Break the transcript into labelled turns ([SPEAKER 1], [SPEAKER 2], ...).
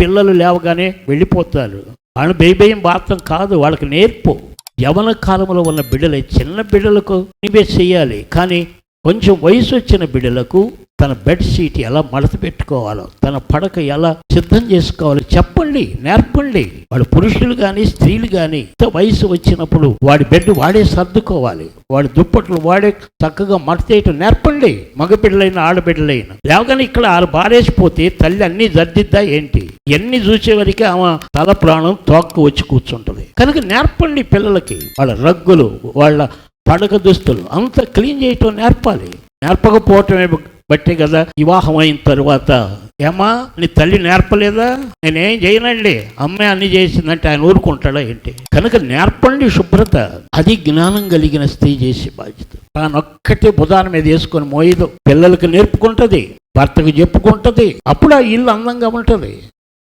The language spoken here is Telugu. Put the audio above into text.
[SPEAKER 1] పిల్లలు లేవగానే వెళ్ళిపోతారు. వాళ్ళు బేబేయం బాత్రం కాదు వాళ్ళకి నేర్పు. యవన కాలంలో ఉన్న బిడ్డలే చిన్న బిడ్డలకు ఇవే చేయాలి. కానీ కొంచెం వయసు వచ్చిన బిడ్డలకు తన బెడ్షీట్ ఎలా మడత పెట్టుకోవాలో తన పడక ఎలా సిద్ధం చేసుకోవాలో చెప్పండి నేర్పండి. వాడు పురుషులు కానీ స్త్రీలు కానీ ఇంత వయసు వచ్చినప్పుడు వాడి బెడ్ వాడే సర్దుకోవాలి. వాడి దుప్పట్లు వాడే చక్కగా మడతేయటం నేర్పండి. మగబిడ్డలైన ఆడబిడ్డలైన. లేవగానే ఇక్కడ ఆరు బారేసిపోతే తల్లి అన్ని జద్దిద్దా ఏంటి? ఎన్ని చూసేవరకు ఆమె తల ప్రాణం తోక్కు వచ్చి కూర్చుంటుంది. కనుక నేర్పండి పిల్లలకి. వాళ్ళ రగ్గులు వాళ్ళ పడక దుస్తులు అంతా క్లీన్ చేయటం నేర్పాలి. నేర్పకపోవటమే బట్టే కదా వివాహం అయిన తర్వాత ఏమా నీ తల్లి నేర్పలేదా? నేనేం చేయనండి. అమ్మాయి అన్ని చేసిందంటే ఆయన ఊరుకుంటాడా ఏంటి? కనుక నేర్పండి శుభ్రత. అది జ్ఞానం కలిగిన స్త్రీ చేసే బాధ్యత. తానొక్కటే బుధాన మీద వేసుకొని మోయదు. పిల్లలకు నేర్పుకుంటది భర్తకు చెప్పుకుంటది. అప్పుడు ఆ ఇల్లు అందంగా ఉంటది.